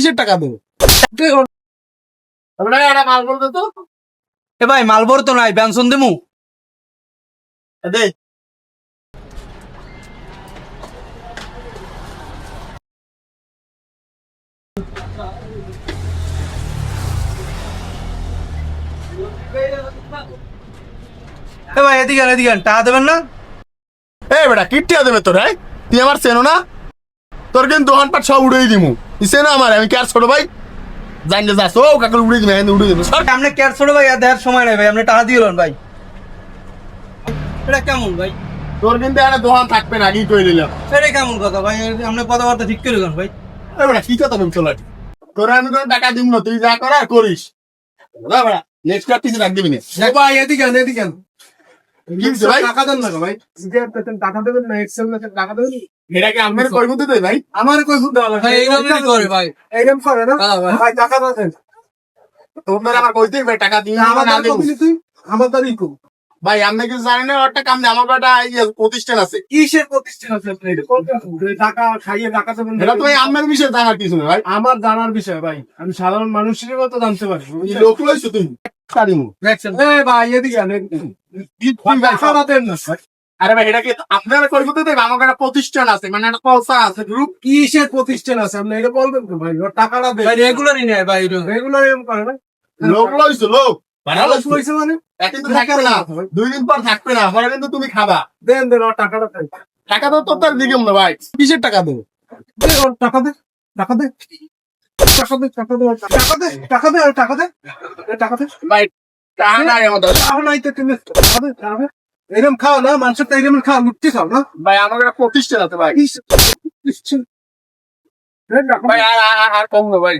কিসের টাকা দেবো। মাল বলতে তো। এ ভাই মালবর তো নাই পেনশন দেবো দে। এ ভাই এদিকে এদিকে টাকা দেবেন না? এই বেটা কিট্টিয়া দেবে তোর হ্যাঁ? তুই আমার চেনো না? তোর কিন্তু দোকান পাট সব উড়েই দিমু। তুই চেনো আমার আমি কি ছোট ভাই? জানলে যাস ও কাকুর উড়ে দিবে উড়ে দিবে সর। আপনি ক্যার ছোট ভাই? আর দেওয়ার সময় নাই ভাই আপনি টাকা দিয়ে দেন ভাই। এটা কেমন ভাই? তোর কিন্তু একটা দোকান থাকবে না আগেই কই দিলাম। এটা কেমন কথা ভাই? আপনি কথাবার্তা ঠিক করে দেন ভাই। এই বেটা কি কথা তুমি চলাটি তোরা আমি কোনো টাকা দিব না তুই যা করার করিস। না নেক্সট কার কিছু রাখ দিবি না। ও ভাই এদিকে আন, এদিকে আন। টাকা দেন না ভাই। টাকা দেবেন না এক্সেল না টাকা দেবেন? এটা কি আপনার কই মধ্যে দেয় ভাই? আমার কই এইরকম করে ভাই। এইরকম করে না? ভাই। টাকা দেন। তোমরা আমার কইতে ভাই টাকা দিয়ে আমার না দাঁড়ি তুই? আমার দাঁড়ি কো ভাই আপনি কিছু জানেন না? একটা কাম আমার একটা প্রতিষ্ঠান আছে। কিসের প্রতিষ্ঠান আছে টাকা খাইয়ে টাকা দেবেন এটা তো ভাই আপনার বিষয়ে জানার কিছু না ভাই। আমার জানার বিষয় ভাই। আমি সাধারণ মানুষের মতো জানতে পারি লোক লইছো তুমি? ভাই এদিকে আরে ভাই এটা কি আপনারা মধ্যে দেবে আমার একটা প্রতিষ্ঠান আছে মানে একটা পয়সা আছে গ্রুপ কিসের প্রতিষ্ঠান আছে? আপনি এটা বলবেন তো ভাই? টাকাটা দেন। ভাই রেগুলারই নেয় ভাই রেগুলার এরকম করে না? লোক লইছো লোক? ভালো লইছো মানে? কিন্তু থাকবে না। দুই দিন পর থাকবে না পরে কিন্তু তুমি খাবা। দেন দেন ওর টাকাটা দেন। টাকা তো তোর দিকে না ভাই। কিসের টাকা দেবো? দে ওর টাকা দে টাকা দে। টাকা দে টাকা দে টাকা। দে টাকা দে টাকা দে। টাকা দে। ভাই টাকা নাই আমাদের। টাকা নাই তো তুমি টাকা দে টাকা দে এরকম খাও না মানুষের তো এরম খাও লুটতে খাও না। ভাই আমাকে প্রতিষ্ঠা দাতে ভাই। ভাই আর- আর কম না ভাই।